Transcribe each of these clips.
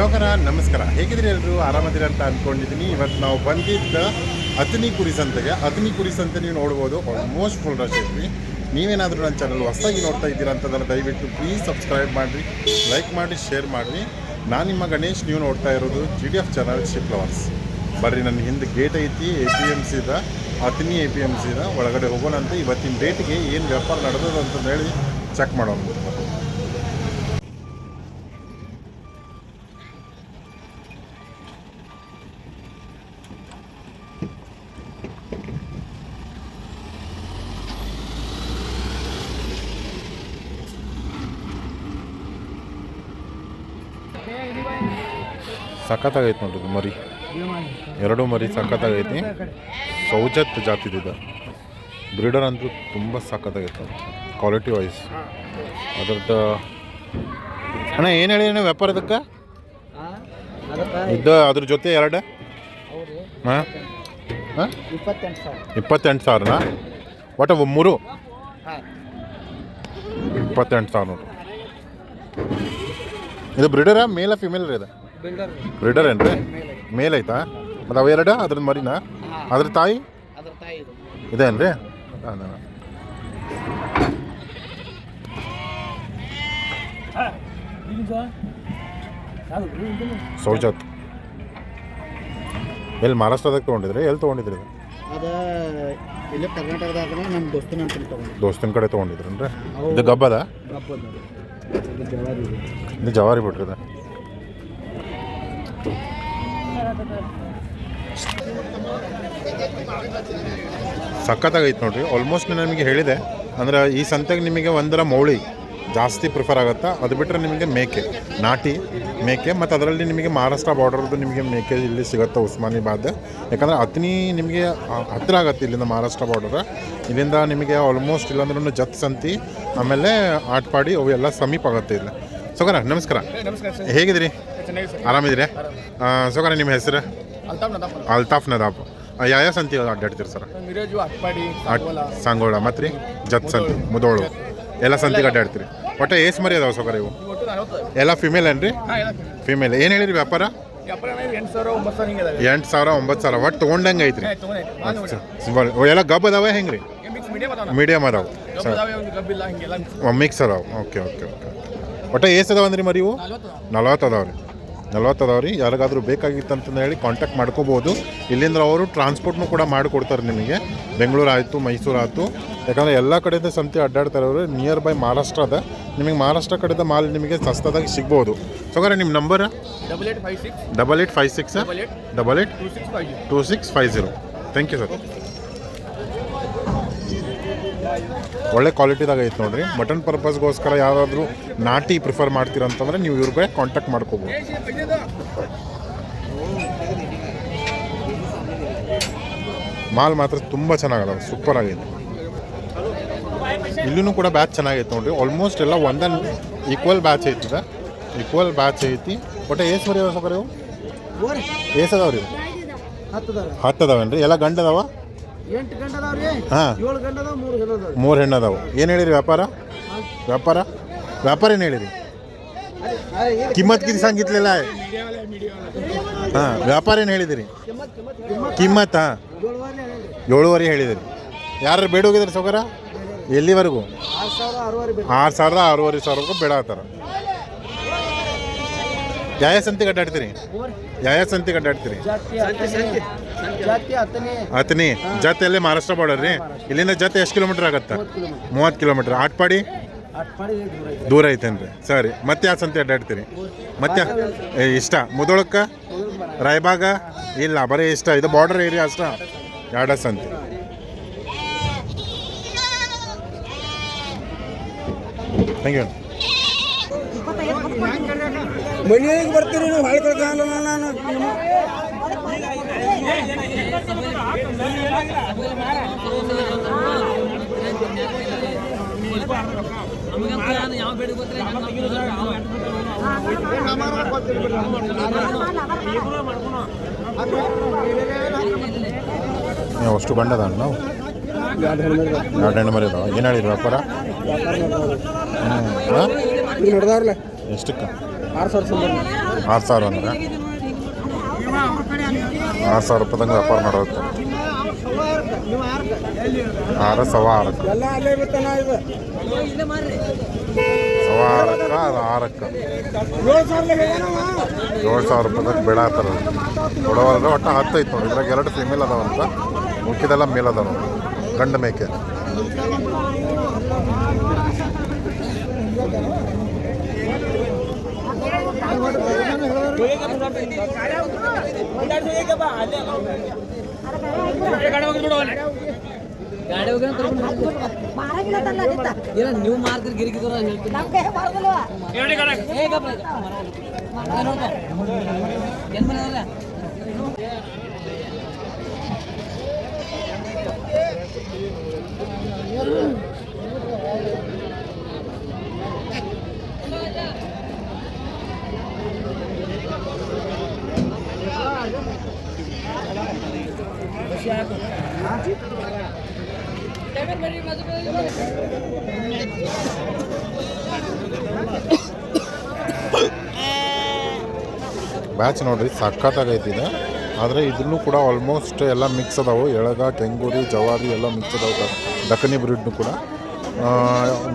ಸೌಕರ ನಮಸ್ಕಾರ. ಹೇಗಿದ್ರಿ ಎಲ್ಲರೂ ಆರಾಮದಿರ ಅಂತ ಅಂದ್ಕೊಂಡಿದ್ದೀನಿ ಇವತ್ತು ನಾವು ಬಂದಿದ್ದ ಅತನಿ ಕುರಿ ಸಂತೆಗೆ. ಅತನಿ ಕುರಿ ಸಂತೆ ನೀವು ನೋಡ್ಬೋದು. ಆಲ್ಮೋಸ್ಟ್ ಫುಲ್ ರಶ್ ಇದ್ವಿ. ನೀವೇನಾದರೂ ನನ್ನ ಚಾನಲ್ ಹೊಸದಾಗಿ ನೋಡ್ತಾ ಇದ್ದೀರಾ ಅಂತಂದ್ರೆ ದಯವಿಟ್ಟು ಪ್ಲೀಸ್ ಸಬ್ಸ್ಕ್ರೈಬ್ ಮಾಡಿರಿ ಲೈಕ್ ಮಾಡಿ ಶೇರ್ ಮಾಡಿರಿ. ನಾನು ನಿಮ್ಮ ಗಣೇಶ್. ನೀವು ನೋಡ್ತಾ ಇರೋದು G D F channel sheep lovers ಬರ್ರಿ, ನನ್ನ ಹಿಂದೆ ಗೇಟ್ ಐತಿ ಎ ಪಿ ಎಂ ಸಿದ ಅತನಿ ಎ ಪಿ ಎಂ ಸಿದ ಒಳಗಡೆ ಹೋಗೋಣ ಅಂತ ಇವತ್ತಿನ ಡೇಟ್ಗೆ ಏನು ವ್ಯಾಪಾರ ನಡೆದದ ಅಂತ ಹೇಳಿ ಚೆಕ್ ಮಾಡೋಣ. ಸಖತ್ತಾಗೈತೆ ನೋಡ್ರಿ ಇದು ಮರಿ. ಎರಡು ಮರಿ ಸಖತ್ತಾಗೈತಿ. ಸೌಜತ್ ಜಾತಿದಿದೆ ಬ್ರೀಡರ್ ಅಂತೂ ತುಂಬ ಸಖತ್ತಾಗೈತೆ ಕ್ವಾಲಿಟಿ ವೈಸ್ ಅದ್ರದ್ದು ಅಣ್ಣ, ಏನು ಹೇಳಿ ಅಣ್ಣ ವ್ಯಾಪಾರ ಇದಕ್ಕೆ? ಇದ್ದ ಅದ್ರ ಜೊತೆ ಎರಡು? ಹಾಂ? ಹಾಂ? ಇಪ್ಪತ್ತೆಂಟು ಸಾವಿರ. ಇಪ್ಪತ್ತೆಂಟು ಸಾವಿರನಾ? ಒಟ್ಟು ಮೂರು? ಇಪ್ಪತ್ತೆಂಟು ಸಾವಿರ ನೋಡ್ರಿ. ಇದು ಬ್ರಿಡರ್ ಮೇಲ ಫಿಮೇಲ್ ರೀ ಇದು? ಬ್ರಿಡರ್ ಬ್ರಿಡರ್ ಏನು ರೀ ಮೇಲ್ ಐತಾ? ಮತ್ತು ಅವೆರಡ ಅದ್ರದ್ದು ಮರಿನಾ? ಅದ್ರ ತಾಯಿ? ಅದ್ರ ತಾಯಿ ಇದು. ಇದೇನು ರೀ ಸೌಜತ್. ಎಲ್ಲಿ ಮಹಾರಾಷ್ಟ್ರದಾಗ ತೊಗೊಂಡಿದ್ರಿ? ಎಲ್ಲಿ ತೊಗೊಂಡಿದ್ರಿ ಇದು? ಅದ ಇಲ್ಲೇ ಕರ್ನಾಟಕದಾಗ ನಮ್ಮ ದೋಸ್ತನ ಅಂತ ತಗೊಂಡು ದೋಸ್ತನ ಕಡೆ ತೊಗೊಂಡಿದ್ರನ್ರಿ? ಇದು ಗಬ್ಬದ? ಹಬ್ಬದ ಇದು ಜವಾರಿ ಬಿಟ್ರಿ. ಸಖತ್ತಾಗೈತೆ ನೋಡ್ರಿ. ಆಲ್ಮೋಸ್ಟ್ ನಿಮಗೆ ಹೇಳಿದೆ. ಅಂದ್ರೆ ಈ ಸಂತೆಗೆ ನಿಮಗೆ ಒಂದರ ಮೌಳಿ. ಜಾಸ್ತಿ ಪ್ರಿಫರ್ ಆಗುತ್ತಾ? ಅದು ಬಿಟ್ಟರೆ ನಿಮಗೆ ಮೇಕೆ ನಾಟಿ ಮೇಕೆ ಮತ್ತು ಅದರಲ್ಲಿ ನಿಮಗೆ ಮಹಾರಾಷ್ಟ್ರ ಬಾರ್ಡರ್ದು ನಿಮಗೆ ಮೇಕೆ ಇಲ್ಲಿ ಸಿಗುತ್ತೆ ಉಸ್ಮಾನಿಬಾದ್ ಯಾಕಂದರೆ ಅತ್ನಿ ನಿಮಗೆ ಹತ್ತಿರ ಆಗುತ್ತೆ ಇಲ್ಲಿಂದ ಮಹಾರಾಷ್ಟ್ರ ಬಾರ್ಡರ್ ಇಲ್ಲಿಂದ ನಿಮಗೆ ಆಲ್ಮೋಸ್ಟ್ ಇಲ್ಲಾಂದ್ರೂ ಜತ್ ಸಂತಿ ಆಮೇಲೆ ಆಟ್ಪಾಡಿ ಅವು ಎಲ್ಲ ಸಮೀಪ ಆಗುತ್ತೆ ಇಲ್ಲಿ. ಸೊಗರ ನಮಸ್ಕಾರ. ಹೇಗಿದ್ದೀರಿ? ಆರಾಮಿದ್ದೀರಿ? ಸೋಕರ ನಿಮ್ಮ ಹೆಸರು? ಅಲ್ತಾಫ್ ನದಾಬ್ ಯಾವ ಯಾವ ಸಂತಿ ಅಡ್ಡಾಡ್ತೀರಿ ಸರ್? ಅಟ್ಪಾಡಿ ಅಟ್ ಸಂಗೋಳ ಮತ್ತು ರೀ ಜತ್ ಸಂತಿ ಮುದೋಳು. ಎಲ್ಲ ಸಂತಿಗೆ ಅಡ್ಡಾಡ್ತೀರಿ ಒಟ್ಟು ಏಸ್ ಮರಿ ಅದಾವ ಸೊಕರ ಇವು? ಎಲ್ಲ ಫಿಮೇಲ್ ಏನ್ರಿ? ಫಿಮೇಲ್ ಏನು ಹೇಳಿರಿ ವ್ಯಾಪಾರ? ಎಂಟು ಸಾವಿರ ಒಂಬತ್ತು ಸಾವಿರ ಒಟ್ಟು ತೊಗೊಂಡಂಗೆ ಐತ್ರಿ? ಎಲ್ಲ ಗಬ್ ಅದಾವ ಹೆಂಗೆ ರೀ ಮೀಡಿಯಮ್ ಅದಾವ? ಸರ್. ಮಿಕ್ಸ್ ಅದಾವೆ. ಓಕೆ ಓಕೆ ಓಕೆ ಒಟ್ಟು ಏಸ್ ಅದಾವ ಅಂದ್ರಿ ಮರಿ ಇವು? ನಲ್ವತ್ತು ಅದಾವ. ರೀ ನಲ್ವತ್ತು ಅದಾವೆ ರೀ ಯಾರಿಗಾದರೂ ಬೇಕಾಗಿತ್ತು ಅಂತಂದು ಹೇಳಿ ಕಾಂಟ್ಯಾಕ್ಟ್ ಮಾಡ್ಕೋಬೋದು. ಇಲ್ಲಿಂದ ಅವರು ಟ್ರಾನ್ಸ್ಪೋರ್ಟ್ನು ಕೂಡ ಮಾಡಿಕೊಡ್ತಾರೆ ನಿಮಗೆ. ಬೆಂಗಳೂರು ಆಯಿತು ಮೈಸೂರು ಆಯಿತು ಯಾಕಂದರೆ ಎಲ್ಲ ಕಡೆಯಿಂದ ಸಂತೆ ಅಡ್ಡಾಡ್ತಾರೆ ಅವರು. ನಿಯರ್ ಬೈ ಮಹಾರಾಷ್ಟ್ರ ಅದ. ನಿಮಗೆ ಮಹಾರಾಷ್ಟ್ರ ಕಡೆದ ಮಾಲ್ ನಿಮಗೆ ಸಸ್ತದಾಗಿ ಸಿಗ್ಬೋದು. ಸೊಗಾರೆ ನಿಮ್ಮ number? Double eight five six double eight five six double eight two six five zero thank you sir ಒಳ್ಳೆ ಕ್ವಾಲಿಟಿದಾಗ ಐತೆ ನೋಡ್ರಿ. ಮಟನ್ ಪರ್ಪಸ್ಗೋಸ್ಕರ ಯಾರಾದರೂ ನಾಟಿ ಪ್ರಿಫರ್ ಮಾಡ್ತೀರಂತಂದ್ರೆ ನೀವು ಇವ್ರಿಗೆ ಕಾಂಟ್ಯಾಕ್ಟ್ ಮಾಡ್ಕೋಬೋದು. ಮಾಲ್ ಮಾತ್ರ ತುಂಬ ಚೆನ್ನಾಗದ ಸೂಪರ್ ಆಗಿದೆ ಇಲ್ಲೂ ಕೂಡ ಬ್ಯಾಚ್ ಚೆನ್ನಾಗೈತೆ ನೋಡ್ರಿ. ಆಲ್ಮೋಸ್ಟ್ ಎಲ್ಲ ಒಂದೇ ಈಕ್ವಲ್ ಬ್ಯಾಚ್ ಐತದ. ಈಕ್ವಲ್ ಬ್ಯಾಚ್ ಐತಿ. ಒಟ್ಟು ಏಸ್ ಬರೀ ಸಕರ್ ಇವು? ಏಸ್ ಅದಾವ ರೀ ಹತ್ತು ಎಲ್ಲ ಗಂಡು ಅದಾವ ಎಂಟು ಗಂಟೆ ಅದಾವ್ರಿ ಹಾಂ. ಮೂರು ಹೆಣ್ಣು ಅದಾವ ಏನು ಹೇಳಿರಿ ವ್ಯಾಪಾರ? ವ್ಯಾಪಾರ? ವ್ಯಾಪಾರ ಏನು ಹೇಳಿರಿ? ಕಿಮ್ಮತ್ ಕಿರಿ ಸಂಗಿತ್ಲಿಲ್ಲ? ಹಾಂ ವ್ಯಾಪಾರ ಏನು ಹೇಳಿದಿರಿ? ಕಿಮ್ಮತ್ ಹಾಂ. ಏಳುವರೆ ಹೇಳಿದಿರಿ. ಯಾರು ಬೇಡ ಹೋಗಿದ್ರಿ ಸೌಕರ ಎಲ್ಲಿವರೆಗೂ? ಆರು ಸಾವಿರ ಸಾವಿರ ಸಾವಿರದ ಆರೂವರೆ ಸಾವಿರಕ್ಕೂ ಬೇಡ ಆತಾರ ಯಾವ ಸಂತಿಗೆ ಅಡ್ಡಾಡ್ತೀರಿ ಯಾವ ಸಂತಿಗೆ ಅಡ್ಡಾಡ್ತೀರಿ ಅಲ್ಲೇ ಆತನಿ. ಜತ್ ಎಲ್ಲಿ ಮಹಾರಾಷ್ಟ್ರ ಬಾರ್ಡರ್ ರೀ? ಇಲ್ಲಿಂದ ಜಾತಿ ಎಷ್ಟು ಕಿಲೋಮೀಟರ್ ಆಗತ್ತೆ? ಮೂವತ್ತು ಕಿಲೋಮೀಟರ್. ಆಟ್ಪಾಡಿ? ದೂರ ಐತೆ ದೂರ ಐತೇನ್ರಿ. ಸರಿ. ಮತ್ತೆ ಯಾವ ಸಂತೆ ಅಡ್ಡಾಡ್ತೀರಿ? ಮತ್ತೆ ಇಷ್ಟ. ಮುದೋಳಕ್ಕ? ರಾಯಬಾಗ? ಇಲ್ಲ, ಬರೀ ಇಷ್ಟ. ಇದು ಬಾರ್ಡರ್ ಏರಿಯಾ ಅಷ್ಟ. ಎರಡ ಸಂತೆ. ಥ್ಯಾಂಕ್ ಯು ಮನೆಗೆ ಬರ್ತೀರಿ ನೀವು ಹಾಳ್ಕೊಳ್ಕಲ್ಲ ನಾನು. ನೀವು ಅಷ್ಟು ಬಂಡದ ನಾವು? ಎರಡು ಹೆಣ್ಣು ಮರಿ ಅದಾವ ಏನು ಹೇಳಿರಿ ವ್ಯಾಪಾರ? ಹ್ಞೂ ಎಷ್ಟಕ್ಕೆ? ಆರು ಸಾವಿರ ಅಂದ್ರೆ? ಆರು ಸಾವಿರ ರೂಪಾಯಿ ರೂಪಾಯಿದಂಗೆ ವ್ಯಾಪಾರ ಮಾಡೋದು ಆರು ಸವಾ ಆರಕ್ಕೆ. ಸವಾ ಆರಕ್ಕೆ ಅದು ಆರಕ್ಕೆ. ಏಳು ಸಾವಿರ ರೂಪಾಯಿದಾಗ ಬೇಡ ಆತರ ಕೊಡೋದ್ರೆ ಒಟ್ಟು ಹತ್ತು ಐತೆ ನೋಡಿ. ಇದ್ರಾಗ ಎರಡು ಫಿಮೇಲ್ ಅದಾವಂತ ಮುಖ್ಯದೆಲ್ಲ ಮೇಲ್ ಅದಾವ ನೋಡಿ. ಗಂಡು ಮೇಕೆ. ಇಲ್ಲ ನೀವು ಮಾರ್ತೀರಿ ಗಿರಿಕಿದ್ರ ಹೇಳ್ತೀನಿ ಏನ್ ಮನೆ ಬ್ಯಾಚ್ ನೋಡ್ರಿ, ಸಖತ್ತಾಗೈತಿದೆ. ಆದರೆ ಇದನ್ನು ಕೂಡ ಆಲ್ಮೋಸ್ಟ್ ಎಲ್ಲ ಮಿಕ್ಸ್ ಅದಾವು. ಎಳಗ, ಕೆಂಗೂರಿ, ಜವಾರಿ ಎಲ್ಲ ಮಿಕ್ಸ್ ಅದಾವು. ದಕ್ಕನಿ ಬ್ರೀಡ್ನು ಕೂಡ.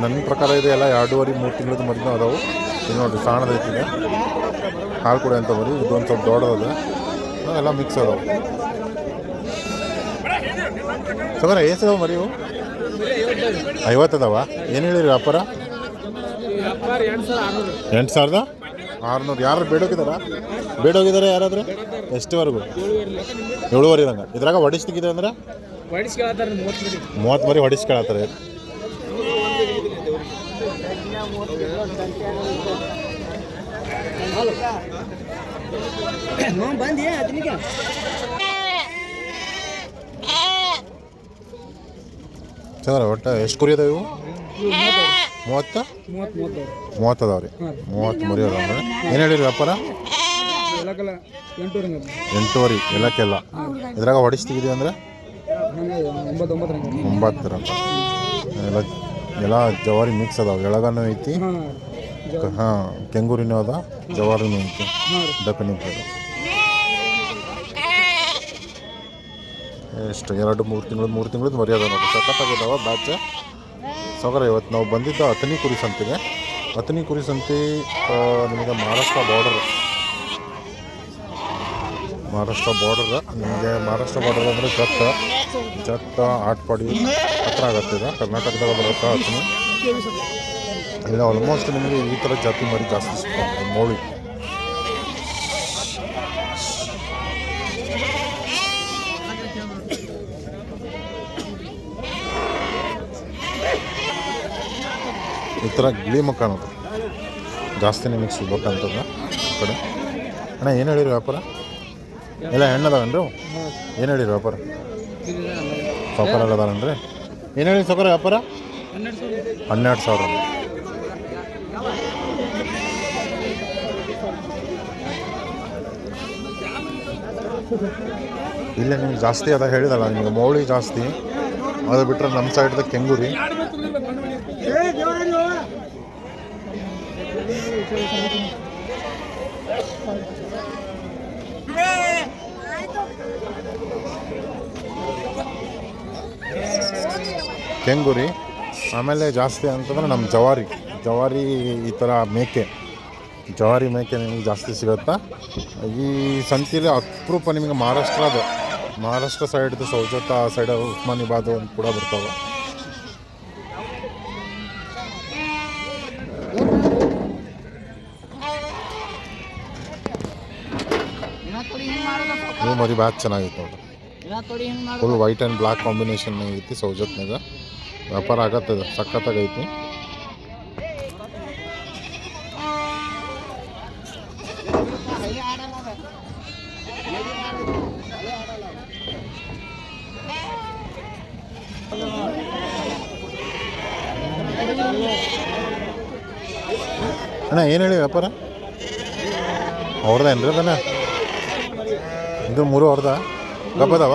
ನನ್ನ ಪ್ರಕಾರ ಇದೆ ಎಲ್ಲ ಎರಡೂವರೆ, ಮೂರು ತಿಂಗಳದ ಮರಿನೂ ಅದಾವು. ಇದು ನೋಡ್ರಿ ಸಾಣದೈತಿ ಇದೆ ಹಾಲು ಕೂಡ ಅಂತ ಬರೀ, ಇದೊಂದು ಸ್ವಲ್ಪ ದೊಡ್ಡದದ. ಎಲ್ಲ ಮಿಕ್ಸ್ ಅದಾವು. ಸಗರ ಏಸದಾವ ಮರಿ ಐವತ್ತು ಅದಾವ? ಏನು ಹೇಳಿರಿ ವ್ಯಾಪಾರ? ಎಂಟು ಸಾವಿರದ ಆರುನೂರು. ಯಾರು ಬೇಡೋಗಿದಾರ ಬೇಡೋಗಿದಾರೆ ಯಾರಾದರೂ? ಎಷ್ಟುವರೆಗೂ? ಏಳುವರೆ ಇರಂಗ ಇದ್ರಾಗ ಹೊಡಿಸ್ತಿಗಿದೆ ಅಂದ್ರೆ? ಮೂವತ್ತು ಮರಿ ಹೊಡಿಸ್ಕೊಳತ್ತಾರೆ ಬಂದಿ ಚಂದ್ರ ಒಟ್ಟು ಎಷ್ಟು ಕುರಿ ಅದಾವ ಇವು? ಮೂವತ್ತ? ಮೂವತ್ತು ಅದಾವೆ ರೀ ಮೂವತ್ತು ಮರಿ ಅದಾವ ಏನು ಹೇಳಿರಿ ವ್ಯಾಪಾರ? ಎಂಟೂವರೆ ಎಲ್ಲಕ್ಕೆಲ್ಲ ಇದ್ರಾಗ ಹೊಡಿಸ್ತಿದ್ದೀವಿ ಅಂದ್ರೆ? ಒಂಬತ್ತರ. ಎಲ್ಲ ಎಲ್ಲ ಜವಾರಿ ಮಿಕ್ಸ್ ಅದಾವೆ. ಎಳಗನೂ ಐತಿ ಹಾಂ ಕೆಂಗೂರಿನೂ ಅದ ಜವಾರಿನೂ ಐತಿ. ದಕ್ಕನಿ ಅದ ಎಷ್ಟು? ಎರಡು, ಮೂರು ತಿಂಗಳು, ಮೂರು ತಿಂಗಳದ್ದು ಮರ್ಯಾದೆ ನೋಡಿ. ಸಕತ್ತಾಗಿದ್ದಾವ ಬ್ಯಾಚ್ ಸಾಗರ, ಇವತ್ತು ನಾವು ಬಂದಿದ್ದ ಅತನಿ ಕುರಿ ಸಂತಿಗೆ. ಅತನಿ ಕುರಿ ಸಂತಿ ನಿಮಗೆ ಮಹಾರಾಷ್ಟ್ರ ಬಾರ್ಡರ್ ಮಹಾರಾಷ್ಟ್ರ ಬಾರ್ಡರ್ ನಿಮಗೆ ಮಹಾರಾಷ್ಟ್ರ ಬಾರ್ಡರ್ ಅಂದರೆ ಜತ್ತ ಜತ್ತ ಆಟ್ಪಾಡಿ ಹತ್ರ ಆಗತ್ತೆ ಇದು. ಕರ್ನಾಟಕದಾಗ ಬರುತ್ತೆ ಅತನಿ ಇಲ್ಲಿ ಆಲ್ಮೋಸ್ಟ್ ನಿಮಗೆ ಈ ಥರ ಜಾತಿ ಮರಿ ಜಾಸ್ತಿ ಸಿಗ್ತಾವೆ. ಮೌಳಿ. ಈ ಥರ ಅನ್ನೋದು. ಜಾಸ್ತಿ ನಿಮಗೆ ಸಿಗ್ಬೇಕಂತದ ಈ ಕಡೆ. ಅಣ್ಣ, ಏನು ಹೇಳಿರಿ ವ್ಯಾಪಾರ? ಎಲ್ಲ ಹೆಣ್ಣದಾವನ್ರಿ? ಏನು ಹೇಳಿರಿ ವ್ಯಾಪಾರ? ಸೌಕರ್ ಅದಾವನ್ರಿ ಏನು ಹೇಳಿ ಸೌಕರ್ಯ ವ್ಯಾಪಾರ? ಹನ್ನೆರಡು ಸಾವಿರ. ಇಲ್ಲ ನಿಮ್ಗೆ ಜಾಸ್ತಿ ಅದ ಹೇಳಿದಲ್ಲ, ನಿಮಗೆ ಮೌಳಿ ಜಾಸ್ತಿ. ಅದು ಬಿಟ್ಟರೆ ನಮ್ಮ ಸೈಡ್ದ ಕೆಂಗೂರಿ. ಕೆಂಗೂರಿ, ಆಮೇಲೆ ಜಾಸ್ತಿ ಅಂತಂದ್ರೆ ನಮ್ಮ ಜವಾರಿ. ಜವಾರಿ ಈ ಥರ ಮೇಕೆ. ಜವಾರಿ ಮೇಕೆ ನಿಮಗೆ ಜಾಸ್ತಿ ಸಿಗುತ್ತಾ? ಈ ಸಂತಿಲಿ ಅಪರೂಪ ನಿಮಗೆ ಮಹಾರಾಷ್ಟ್ರದ, ಮಹಾರಾಷ್ಟ್ರ ಸೈಡ್ದು ಸೌಜತ ಆ ಸೈಡ್ ಉಸ್ಮಾನಿಬಾದ್ ಅಂತ ಕೂಡ ಬರ್ತಾವೆ. ಇವು ಮರಿ ಬ್ಯಾಚ್ ಚೆನ್ನಾಗಿತ್ತು ನೋಡ್ರಿ full white and black combination ಐತಿ ಸೌಜತ್ನಾಗ ವ್ಯಾಪಾರ ಆಗತ್ತದ ಸಖತ್ತಾಗೈತಿ. ಅಣ್ಣ, ಏನು ಹೇಳಿ ವ್ಯಾಪಾರ? ಅವ್ರದ್ದು ಏನ್ರಿ ಅದನ್ನ? ಇದು ಮೂರು ಹೊಡೆದ ಗಬ್ಬದವ?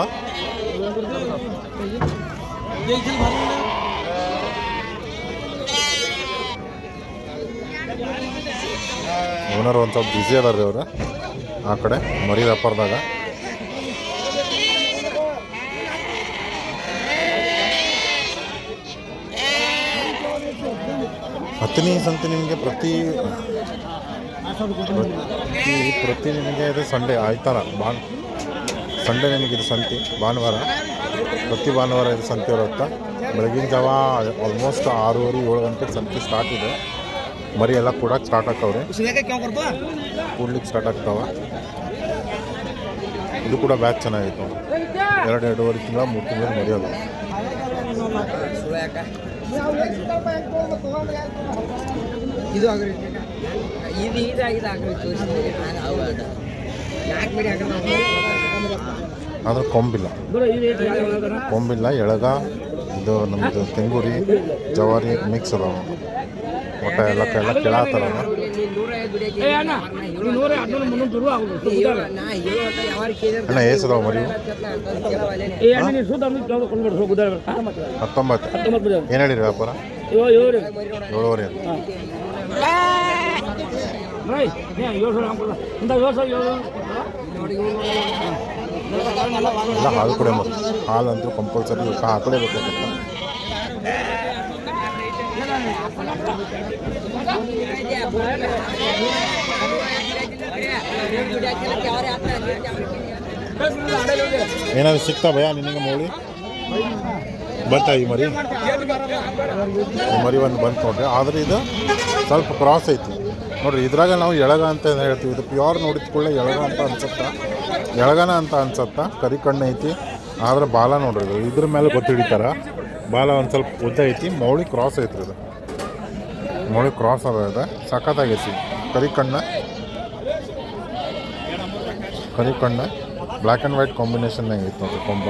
ಓನರ್ ಒಂದು ಸ್ವಲ್ಪ ಬ್ಯುಸಿ ಅದಾರ ರೀ ಅವ್ರು. ಆ ಕಡೆ, ಮರಿ ವ್ಯಾಪಾರದಾಗ. ಹತ್ತನೇ ಸಂತೆ ನಿಮಗೆ ಪ್ರತಿ ಪ್ರತಿ ನಿಮಗೆ ಅದು ಸಂಡೇ ಆಯ್ತಾರ ಭಾನ್ ಸಂಡೇ ನಿಮಗೆ ಇದು ಸಂತೆ ಭಾನುವಾರ. ಪ್ರತಿ ಭಾನುವಾರ ಇದು ಸಂತೆ ಇರುತ್ತೆ? ಬೆಳಗಿನ ಜಾವ ಆಲ್ಮೋಸ್ಟ್ ಆರೂವರೆ ಏಳು ಗಂಟೆಗೆ ಸಂತೆ ಸ್ಟಾರ್ಟ್ ಇದೆ. ಮರಿ ಎಲ್ಲ ಕೂಡಕ್ಕೆ ಸ್ಟಾರ್ಟ್ ಆಗ್ತಾವ್ರೆ. ಕೂಡ್ಲಿಕ್ಕೆ ಸ್ಟಾರ್ಟ್ ಆಗ್ತಾವ. ಇದು ಕೂಡ ಬ್ಯಾಚ್ ಚೆನ್ನಾಗಿತ್ತು. ಎರಡು ಎರಡೂವರೆ ತಿಂಗಳ ಮೂರು ತಿಂಗಳು ಮರಿಯೋದು ಇದು ಆಗ್ರಿ. ಇದು ಇದು ಇದು ಆಗ್ರಿ ತೋರಿಸಿ ನಾಲ್ಕು ಬಿಡಿ ಹಾಕಿ ಆದ್ರೆ ಕೊಂಬಿಲ್ಲ. ಕೊಂಬಿಲ್ಲ, ಎಳಗ, ಇದು ನಮ್ಮದು ತೆಂಗುರಿ, ಜವಾರಿ ಮಿಕ್ಸ್ ಅದಾವ. ಒಟ್ಟ ಎಲ್ಲ ಎಲ್ಲ ಕೆಳಾತಾರ ಅಣ್ಣ ಏಸ್ ಅದಾವ ಮರಿ ಹತ್ತೊಂಬತ್ತು. ಏನು ಹೇಳಿರಿ ವ್ಯಾಪಾರ? ಏಳುವರೆ ಅಂತ. ಎಲ್ಲ ಹಾಲು ಕುಡಿಯೋ ಹಾಲು ಅಂತೂ ಕಂಪಲ್ಸರಿ ಹಾಕಲೇಬೇಕಾಗತ್ತೆ ಏನಾದ್ರು ಸಿಗ್ತಾ ಭಯ ನಿನಗೆ ಮೌಳಿ? ಬಂತ ಈ ಮರಿ? ಮರಿ ಒಂದು ಬಂತು ನೋಡ್ರಿ. ಆದ್ರೆ ಇದು ಸ್ವಲ್ಪ ಕ್ರಾಸ್ ಐತಿ. ನೋಡ್ರಿ, ಇದ್ರಾಗ ನಾವು ಎಳಗ ಅಂತ ಹೇಳ್ತೀವಿ. ಇದು ಪ್ಯೂರ್ ನೋಡಿದ ಕೂಡಲೇ ಎಳಗ ಅಂತ ಅನ್ಸತ್ತ? ಎಳಗನ ಅಂತ ಅನ್ಸತ್ತ, ಕರಿ ಕಣ್ಣು ಐತಿ, ಆದ್ರೆ ಬಾಲ ನೋಡ್ರಿ ಇದು. ಇದ್ರ ಮೇಲೆ ಗೊತ್ತಿಡಿತಾರ. ಬಾಲ ಒಂದು ಸ್ವಲ್ಪ ಉದ್ದ ಐತಿ, ಮೌಳಿ ಕ್ರಾಸ್ ಐತ್ರಿ ಇದು. ಮೌಳಿ ಕ್ರಾಸ್ ಅದ ಇದೆ. ಸಖತ್ತಾಗೈತಿ ಕರಿ ಕಣ್ಣು. ಕರಿ ಕಣ್ಣು. ಬ್ಲ್ಯಾಕ್ ಆ್ಯಂಡ್ ವೈಟ್ ಕಾಂಬಿನೇಷನ್ನಾಗ ಐತಿ ನೋಡ್ರಿ ಕೊಂಬ.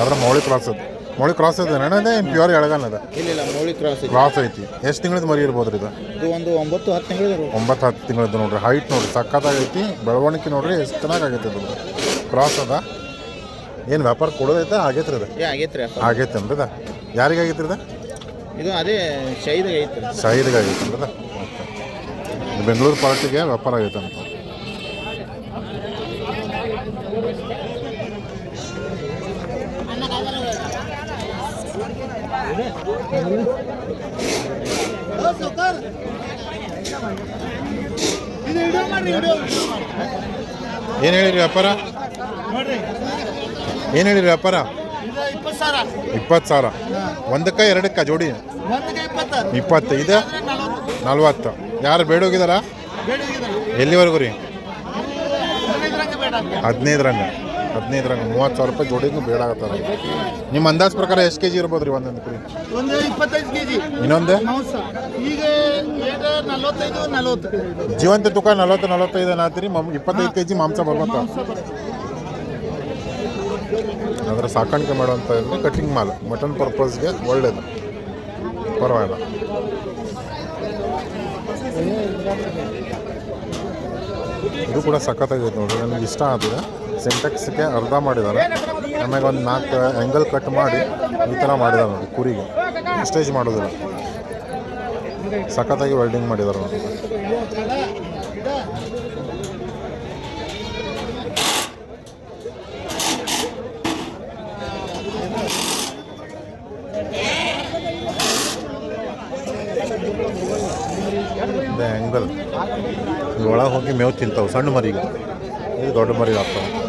ಆದ್ರೆ ಮೌಳಿ ಕ್ರಾಸ್ ಅದು. ಮೌಳಿ ಕ್ರಾಸ್ ಇದೆ ಅದೇ ಪ್ಯೂರ್ ಎಳಗನ ಅದ ಇಲ್ಲ ಇಲ್ಲ ಮೌಳಿ ಕ್ರಾಸ್ ಐತಿ ಕ್ರಾಸ್ ಐತಿ. ಎಷ್ಟು ತಿಂಗಳದ ಮರಿ ಇರ್ಬೋದು ಇದು? ಇದು ಒಂದು ಒಂಬತ್ತು ಹತ್ತು ತಿಂಗಳು ಒಂಬತ್ತು ಹತ್ತು ತಿಂಗಳದ್ದು ನೋಡ್ರಿ. ಹೈಟ್ ನೋಡ್ರಿ ಸಕ್ಕತ್ತಾಗೈತಿ ಬೆಳವಣಿಗೆ ನೋಡ್ರಿ ಎಷ್ಟು ಚೆನ್ನಾಗೈತೆ ಅದು ಕ್ರಾಸ್ ಅದ. ಏನು ವ್ಯಾಪಾರ ಕೊಡೋದೈತೆ? ಆಗೈತ್ರಿ ಅದು ಏ ಆಗೈತ್ರಿ ಅಪ್ಪ ಆಗೈತೆ ಅಂದ್ರೆ ಅದ ಯಾರಿಗೆ ಆಗೈತ್ರಿ ಅದ ಇದು ಅದೇ ಶೈದಾಗ ಐತ್ರಿ ಆಗೈತೆ ಅದ ಓಕೆ ಬೆಂಗಳೂರು ಪಾರ್ಟಿಗೆ ವ್ಯಾಪಾರ ಆಗೈತೆ ಅಂತ. ಏನು ಹೇಳಿರಿ ವ್ಯಾಪಾರ ಏನು ಹೇಳಿರಿ ವ್ಯಾಪಾರ ಇಪ್ಪತ್ತು ಸಾವಿರ. ಒಂದಕ್ಕ ಎರಡಕ್ಕ ಜೋಡಿ. ಇಪ್ಪತ್ತು. ಇದು? ನಲ್ವತ್ತು. ಯಾರು ಬೇಡೋಗಿದಾರ? ಎಲ್ಲಿವರೆಗೂ ರೀ? ಹದಿನೈದು ರಂಗ. ಹದಿನೈದು ರಂಗ ಮೂವತ್ತು ಸಾವಿರ ರೂಪಾಯಿ ಜೋಡಿಗೂ ಬೇಡ ಆಗತ್ತಾರ ನಿಮ್ಮ ಅಂದಾಜು ಪ್ರಕಾರ ಎಷ್ಟು ಕೆ ಜಿ ಇರ್ಬೋದು ರೀ ಒಂದೊಂದು ಕುರಿ? ಒಂದು ಇಪ್ಪತ್ತೈದು ಕೆ ಜಿ ಇನ್ನೊಂದು ಈಗ ನಲವತ್ತೈದು ನಲವತ್ತು ಜೀವಂತ ತೂಕ ನಲವತ್ತು ನಲವತ್ತೈದು ಏನಾಗ್ತೀರಿ ಮಮ್ ಇಪ್ಪತ್ತೈದು ಕೆ ಜಿ ಮಾಂಸ ಬರ್ಬತ್ತ. ಅದರ ಸಾಕಾಣಿಕೆ ಮಾಡುವಂಥ ಕಟಿಂಗ್ ಮಾಲ್. ಮಟನ್ ಪರ್ಪಸ್ಗೆ ಒಳ್ಳೇದು. ಪರವಾಗಿಲ್ಲ. ಇದು ಕೂಡ ಸಖತ್ತಾಗಿದೆ ನೋಡಿ ನನಗೆ ಇಷ್ಟ ಆಗ್ತದೆ ಸಿಂಟೆಕ್ಸ್ಗೆ ಅರ್ಧ ಮಾಡಿದ್ದಾರೆ. ಆಮೇಲೆ ಒಂದು ನಾಲ್ಕು ಆ್ಯಂಗಲ್ ಕಟ್ ಮಾಡಿ ಈ ಥರ ಮಾಡಿದ್ದಾರೆ ನೋಡಿ, ಕುರಿಗೆ. ಸ್ಟೇಜ್ ಮಾಡೋದಿಲ್ಲ. ಸಖತ್ತಾಗಿ ವೆಲ್ಡಿಂಗ್ ಮಾಡಿದ್ದಾರೆ ನೋಡಿ. ಆ್ಯಂಗಲ್ ಒಳಗೆ ಹೋಗಿ ಮೇವು ತಿಂತಾವೆ, ಸಣ್ಣ ಮರಿಗೆ. ಇದು ದೊಡ್ಡ ಮರಿ ಆಗ್ತಾವೆ